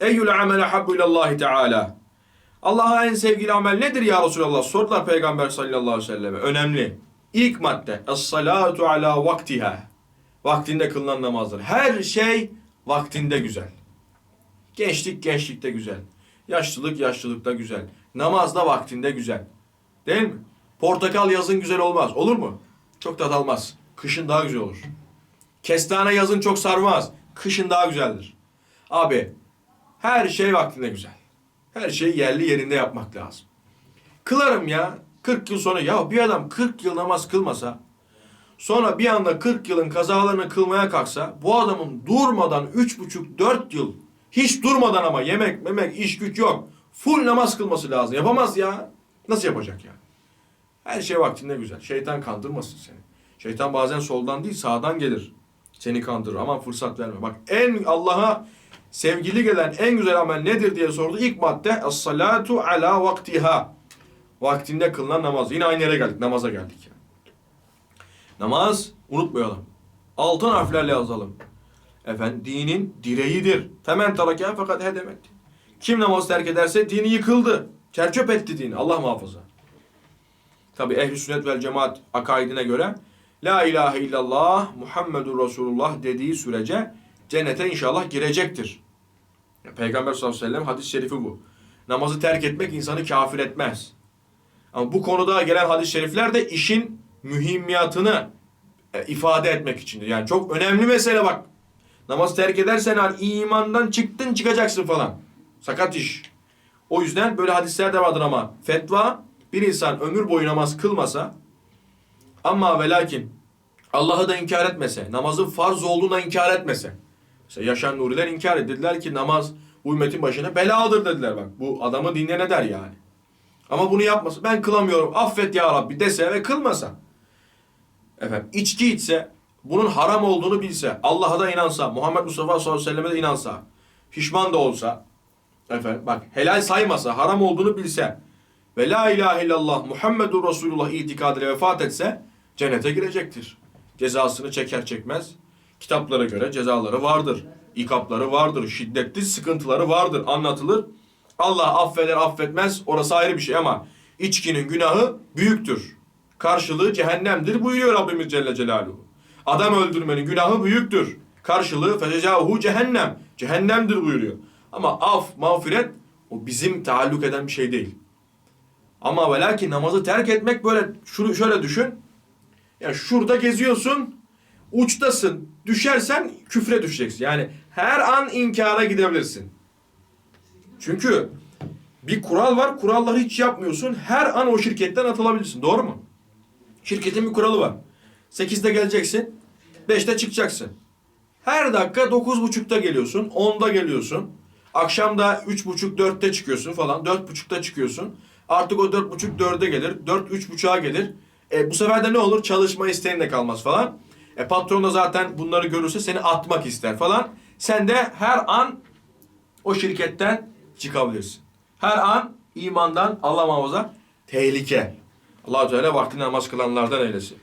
Eyyül amele habbu ilallahi teala. Allah'a en sevgili amel nedir ya Resulallah? Sordular Peygamber sallallahu aleyhi ve selleme. Önemli. İlk madde. Es-salatu ala vaktiha. Vaktinde kılınan namazdır. Her şey vaktinde güzel. Gençlik gençlikte güzel. Yaşlılık yaşlılıkta güzel. Namaz da vaktinde güzel. Değil mi? Portakal yazın güzel olmaz. Olur mu? Çok tat almaz. Kışın daha güzel olur. Kestane yazın çok sarmaz. Kışın daha güzeldir. Abi her şey vaktinde güzel. Her şeyi yerli yerinde yapmak lazım. Kılarım ya. 40 yıl sonra ya bir adam 40 yıl namaz kılmasa sonra bir anda 40 yılın kazalarını kılmaya kalksa bu adamın durmadan 3,5-4 yıl hiç durmadan ama yemek memek iş güç yok. Full namaz kılması lazım. Yapamaz ya. Nasıl yapacak ya? Her şey vaktinde güzel. Şeytan kandırmasın seni. Şeytan bazen soldan değil sağdan gelir. Seni kandırır. Aman fırsat verme. Bak en Allah'a sevgili gelen en güzel amel nedir diye sordu. İlk madde es-salatu ala vaktiha. Vaktinde kılınan namaz. Yine aynı yere geldik. Namaza geldik. Namaz unutmayalım. Altın harflerle yazalım. Efendim dinin direğidir. Femen tarake fakat hedemet. Kim namaz terk ederse dini yıkıldı. Çerçöp etti dini. Allah muhafaza. Tabi ehl-i sünnet vel cemaat akaidine göre La ilahe illallah Muhammedur Resulullah dediği sürece cennete inşallah girecektir. Peygamber sallallahu aleyhi ve sellem hadis-i şerifi bu. Namazı terk etmek insanı kafir etmez. Ama bu konuda gelen hadis-i şerifler de işin mühimmiyatını e, ifade etmek içindir. Yani çok önemli mesele bak. Namaz terk edersen hani imandan çıktın çıkacaksın falan. Sakat iş. O yüzden böyle hadisler de vardır ama fetva bir insan ömür boyu namaz kılmasa ama ve lakin Allah'ı da inkar etmese, namazın farz olduğunu da inkar etmese. Mesela Yaşar Nuriler inkar etti. Dediler ki namaz ümmetin başına beladır dediler bak. Bu adamı dinle ne der yani. Ama bunu yapmasa ben kılamıyorum affet ya Rabbi dese ve kılmasa. Efendim içki içse bunun haram olduğunu bilse Allah'a da inansa Muhammed Mustafa sallallahu aleyhi ve selleme de inansa pişman da olsa efendim bak helal saymasa haram olduğunu bilse ve la ilahe illallah Muhammedur Resulullah itikadıyla vefat etse cennete girecektir. Cezasını çeker çekmez kitaplara göre cezaları vardır. İkapları vardır. Şiddetli sıkıntıları vardır. Anlatılır. Allah affeder affetmez orası ayrı bir şey ama içkinin günahı büyüktür. Karşılığı cehennemdir buyuruyor Rabbimiz Celle Celaluhu. Adam öldürmenin günahı büyüktür. Karşılığı fececahu cehennem. Cehennemdir buyuruyor. Ama af, mağfiret o bizim taalluk eden bir şey değil. Ama ve namazı terk etmek böyle şunu şöyle düşün. Ya şurada geziyorsun, uçtasın. Düşersen küfre düşeceksin. Yani her an inkara gidebilirsin. Çünkü bir kural var. Kuralları hiç yapmıyorsun. Her an o şirketten atılabilirsin. Doğru mu? Şirketin bir kuralı var. 8'de geleceksin. 5'te çıkacaksın. Her dakika 9.30'da geliyorsun. 10'da geliyorsun. Akşam da 3.30 4'te çıkıyorsun falan. 4.30'da çıkıyorsun. Artık o 4.30 4'e gelir. 4 3.30'a gelir. E, bu sefer de ne olur? Çalışma isteğin de kalmaz falan. E, patron da zaten bunları görürse seni atmak ister falan. Sen de her an o şirketten çıkabilirsin. Her an imandan Allah muhafaza tehlike. Allah Teala vaktinde namaz kılanlardan eylesin.